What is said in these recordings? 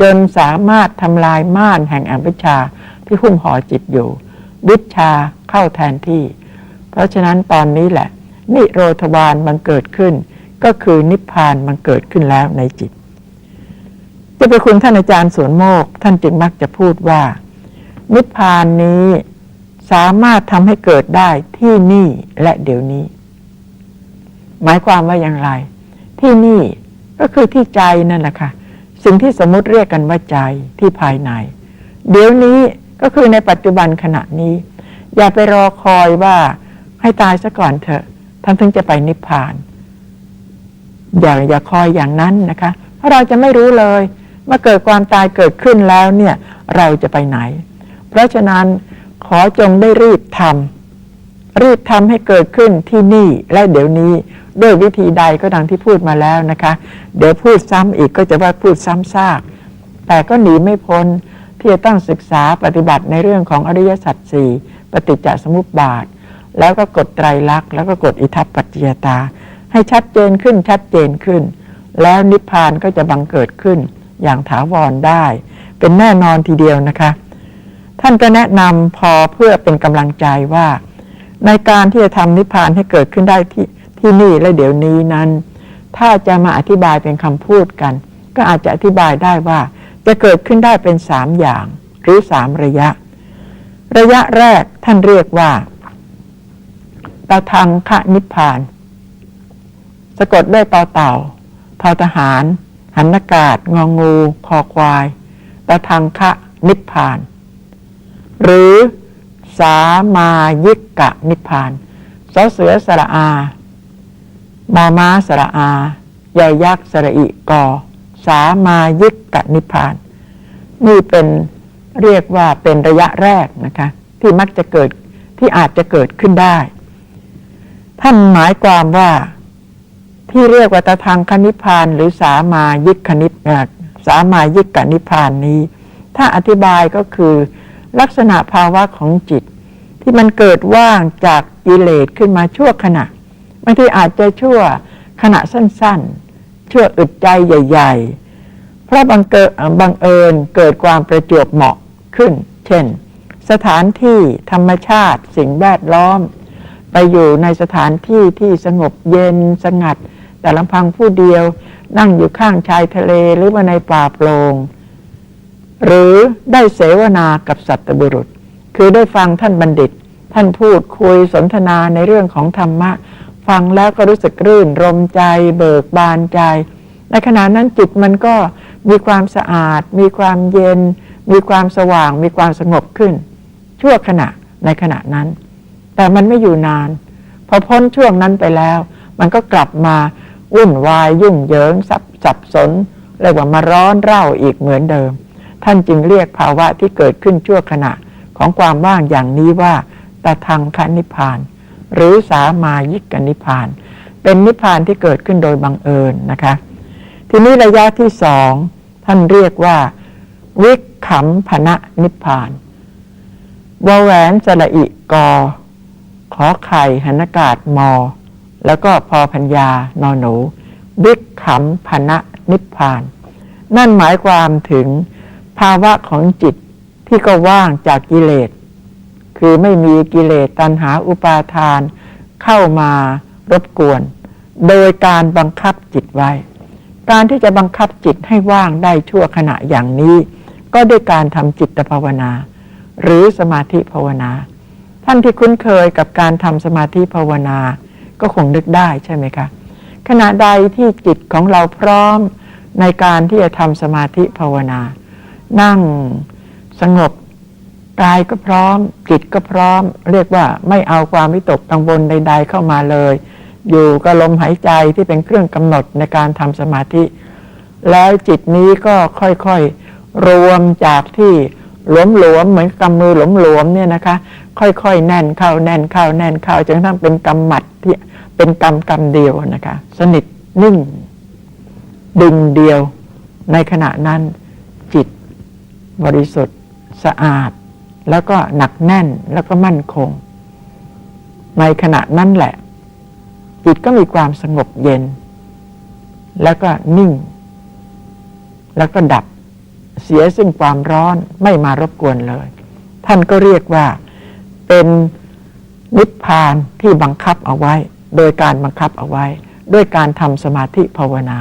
จนสามารถทำลายม่านแห่งอวิชชาที่หุ้มห่อจิตอยู่ วิชาเข้าแทนที่ เพราะฉะนั้นตอนนี้แหละ นิโรธวานมันเกิดขึ้น ก็คือนิพพานมันเกิดขึ้นแล้วในจิตจะไปคุณท่านอาจารย์สวนโมก ท่านจึงมักจะพูดว่า นิพพานนี้สามารถทำให้เกิดได้ที่นี่และเดี๋ยวนี้ หมายความว่าอย่างไร ที่นี่ก็คือที่ใจนั่นแหละค่ะ สิ่งที่สมมุติเรียกกันว่าใจที่ภายใน เดี๋ยวนี้ก็คือในปัจจุบันขณะนี้ อย่าไปรอคอยว่าให้ตายซะก่อนเถอะท่านถึงจะไปนิพพาน อย่าอย่าคอยอย่างนั้นนะคะ เพราะเราจะไม่รู้เลยเมื่อเกิดความตายเกิดขึ้นแล้วเนี่ย เราจะไปไหน เพราะฉะนั้นขอจงได้รีบทำรีบทำให้เกิดขึ้นที่นี่และเดี๋ยวนี้ ด้วยวิธีใดก็ดังที่พูดมาแล้วนะคะ เดี๋ยวพูดซ้ำอีกก็จะว่าพูดซ้ำซาก แต่ก็หนีไม่พ้นที่จะต้องศึกษาปฏิบัติในเรื่องของอริยสัจสี่ปฏิจจสมุปบาท แล้วก็กดไตรลักษณ์แล้วก็กดอิทัปปัจจยตา ให้ชัดเจนขึ้นชัดเจนขึ้น แล้วนิพพานก็จะบังเกิดขึ้นอย่างถาวรได้ เป็นแน่นอนทีเดียวนะคะ ท่านก็แนะนำพอเพื่อเป็นกำลังใจว่า ในการที่จะทำนิพพานให้เกิดขึ้นได้ที่ ที่นี่และเดี๋ยวนี้นั้น ถ้าจะมาอธิบายเป็นคำพูดกัน ก็อาจจะอธิบายได้ว่า จะเกิดขึ้นได้เป็นสามอย่างหรือสามระยะ ระยะแรกท่านเรียกว่าตาทางคะนิพพาน สะกดด้วยต่อเต่าทอทหาร หันนากาศ งองู คอควายตาทางคะนิพพาน หรือสามายิกกะนิพพานสเสือสระอา มอม้าสระอายอยักษ์สระอิกอ สามายิกกะนิพาน นี่เป็นเรียกว่าเป็นระยะแรกนะคะ ที่มักจะเกิดที่อาจจะเกิดขึ้นได้ ท่านหมายความว่าที่เรียกว่าตทางคณิพานหรือสามายิกคณิเอ่อสามายิกกะนิพพานนี้ ถ้าอธิบายก็คือลักษณะภาวะของจิต ที่มันเกิดว่างจากกิเลสขึ้นมาชั่วขณะ บางทีอาจจะชั่วขณะสั้นๆ ชั่วอึดใจใหญ่ ๆ เพราะบังเกิดบังเอิญเกิดความประจวบเหมาะขึ้น เช่น สถานที่ธรรมชาติสิ่งแวดล้อม ไปอยู่ในสถานที่ที่สงบเย็นสงัด แต่ลำพังผู้เดียวนั่งอยู่ข้างชายทะเลหรือว่าในป่าโปร่งหรือได้เสวนากับสัตบุรุษ คือได้ฟังท่านบัณฑิต ท่านพูดคุยสนทนาในเรื่องของธรรมะ ฟังแล้วก็รู้สึกรื่นรมใจ เบิกบานใจ ในขณะนั้นจิตมันก็มีความสะอาด มีความเย็น มีความสว่าง มีความสงบขึ้น ชั่วขณะในขณะนั้น แต่มันไม่อยู่นาน พอพ้นช่วงนั้นไปแล้ว มันก็กลับมาวุ่นวายยุ่งเหยิงสับสับสนเรียกว่ามาร้อนเร่าอีกเหมือนเดิม ท่านจึงเรียกภาวะที่เกิดขึ้นชั่วขณะของความว่างอย่างนี้ว่าตาทางคนิพพาน หรือสามายิกกนิพพาน เป็นนิพพานที่เกิดขึ้นโดยบังเอิญนะคะ ทีนี้ระยะที่สองท่านเรียกว่า วิกขำพนะนิพพานวแหวนสระอิกอ ขอไข่หันากาศมอ แล้วก็พอพัญญานอนหนูวิกขำพนะนิพพาน นั่นหมายความถึงภาวะของจิตที่ก็ว่างจากกิเลส คือไม่มีกิเลสตัณหาอุปาทาน เข้ามารบกวน โดยการบังคับจิตไว้ การที่จะบังคับจิตให้ว่างได้ชั่วขณะอย่างนี้ ก็ด้วยการทำจิตภาวนา หรือสมาธิภาวนา ท่านที่คุ้นเคยกับการทำสมาธิภาวนา ก็คงนึกได้ใช่ไหมคะ ขณะใดที่จิตของเราพร้อมในการที่จะทำสมาธิภาวนา นั่งสงบ กายก็พร้อม จิตก็พร้อม เรียกว่าไม่เอาความวิตกกังวลใด ๆ เข้ามาเลย อยู่กับลมหายใจที่เป็นเครื่องกำหนดในการทำสมาธิ แล้วจิตนี้ก็ค่อยๆ รวมจากที่หลวมๆเหมือนกำมือหลวมๆเนี่ยนะคะ ค่อยๆ แน่นเข้าแน่นเข้าแน่นเข้าจนกระทั่งเป็นกำหมัดที่เป็นกำกำเดียวนะคะ สนิทนิ่ง ดึงเดียวในขณะนั้นจิตบริสุทธิ์สะอาด แล้วก็หนักแน่นแล้วก็มั่นคง ในขณะนั้นแหละ จิตก็มีความสงบเย็น แล้วก็นิ่ง แล้วก็ดับเสียซึ่งความร้อนไม่มารบกวนเลย ท่านก็เรียกว่าเป็นนิพพานที่บังคับเอาไว้ โดยการบังคับเอาไว้ ด้วยการทำสมาธิภาวนา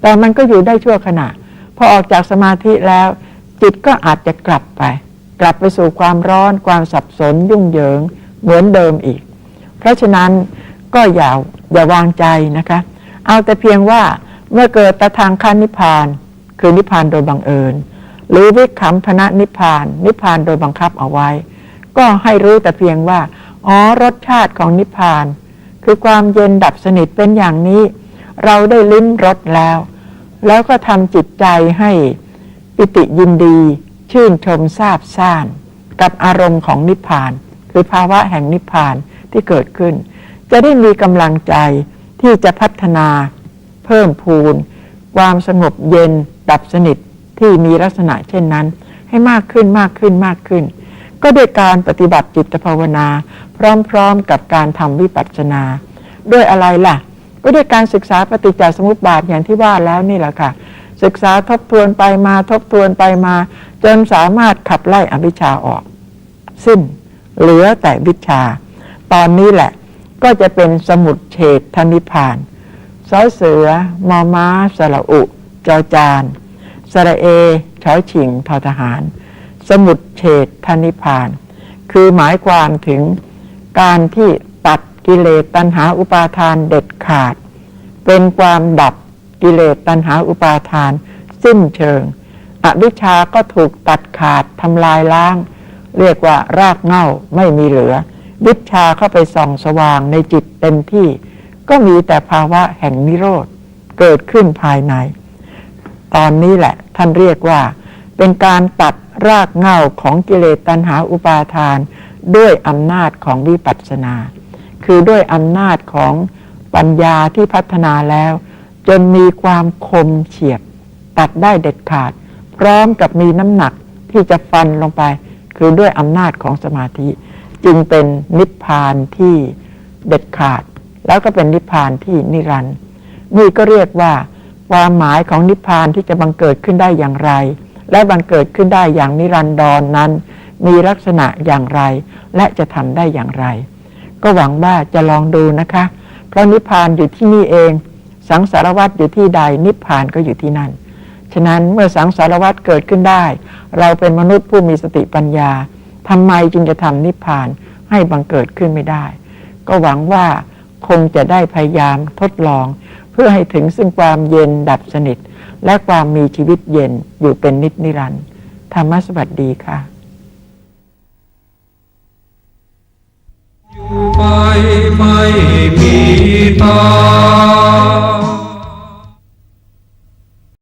แต่มันก็อยู่ได้ชั่วขณะพอออกจากสมาธิแล้ว จิตก็อาจจะกลับไป กลับไปสู่ความร้อนความสับสนยุ่งเหยิงเหมือนเดิมอีก เพราะฉะนั้นก็อย่าอย่าวางใจนะคะ เอาแต่เพียงว่าเมื่อเกิดตะทางขั้นนิพพาน คือนิพพานโดยบังเอิญ หรือวิคัมพนะนิพพาน นิพพานโดยบังคับเอาไว้ ก็ให้รู้แต่เพียงว่าอ๋อรสชาติของนิพพาน คือความเย็นดับสนิทเป็นอย่างนี้ เราได้ลิ้มรสแล้ว แล้วก็ทำจิตใจให้ปิติยินดี ชื่นชมซาบซ่าน กับอารมณ์ของนิพพาน คือภาวะแห่งนิพพานที่เกิดขึ้น จะได้มีกำลังใจที่จะพัฒนา เพิ่มพูน ความสงบเย็น ดับสนิทที่มีลักษณะเช่นนั้น ให้มากขึ้นมากขึ้นมากขึ้น ก็โดยการปฏิบัติจิตภาวนา พร้อมๆกับการทำวิปัสสนา ด้วยอะไรล่ะ ก็ด้วยการศึกษาปฏิจจสมุปบาทอย่างที่ว่าแล้วนี่แหละค่ะศึกษาทบทวนไปมาทบทวนไปมา จนสามารถขับไล่อวิชชาออก สิ้นเหลือแต่วิชา ตอนนี้แหละก็จะเป็นสมุดเฉดทนิพานสอเสือ มอม้า สระอุ จอจานสระเอชอชิงทอทหาร สมุดเฉดทนิพาน คือหมายความถึงการที่ตัดกิเลสตัณหาอุปาทานเด็ดขาด เป็นความดับกิเลสตัณหาอุปาทาน สิ้นเชิง อวิชชาก็ถูกตัดขาดทำลายล้าง เรียกว่ารากเหง้าไม่มีเหลือ วิชาเข้าไปส่องสว่างในจิตเต็มที่ ก็มีแต่ภาวะแห่งนิโรธเกิดขึ้นภายใน ตอนนี้แหละ ท่านเรียกว่า เป็นการตัดรากเหง้าของกิเลสตัณหาอุปาทาน ด้วยอำนาจของวิปัสสนา คือด้วยอำนาจของปัญญาที่พัฒนาแล้ว จนมีความคมเฉียบ ตัดได้เด็ดขาด พร้อมกับมีน้ำหนักที่จะฟันลงไป คือด้วยอำนาจของสมาธิ จึงเป็นนิพพานที่เด็ดขาด แล้วก็เป็นนิพพานที่นิรันดร์นี่ก็เรียกว่าความหมายของนิพพานที่จะบังเกิดขึ้นได้อย่างไร และบังเกิดขึ้นได้อย่างนิรันดรนนั้น มีลักษณะอย่างไร และจะทำได้อย่างไร ก็หวังว่าจะลองดูนะคะ เพราะนิพพานอยู่ที่นี่เอง สังสารวัฏอยู่ที่ใดนิพพานก็อยู่ที่นั่น ฉะนั้นเมื่อสังสารวัฏเกิดขึ้นได้ เราเป็นมนุษย์ผู้มีสติปัญญาทำไมจึงจะทำนิพพานให้บังเกิดขึ้นไม่ได้ ก็หวังว่าคงจะได้พยายามทดลอง เพื่อให้ถึงซึ่งความเย็นดับสนิท และความมีชีวิตเย็นอยู่เป็นนิจนิรันดร์ธรรมสวัสดีค่ะ อยู่ไปไม่มีตา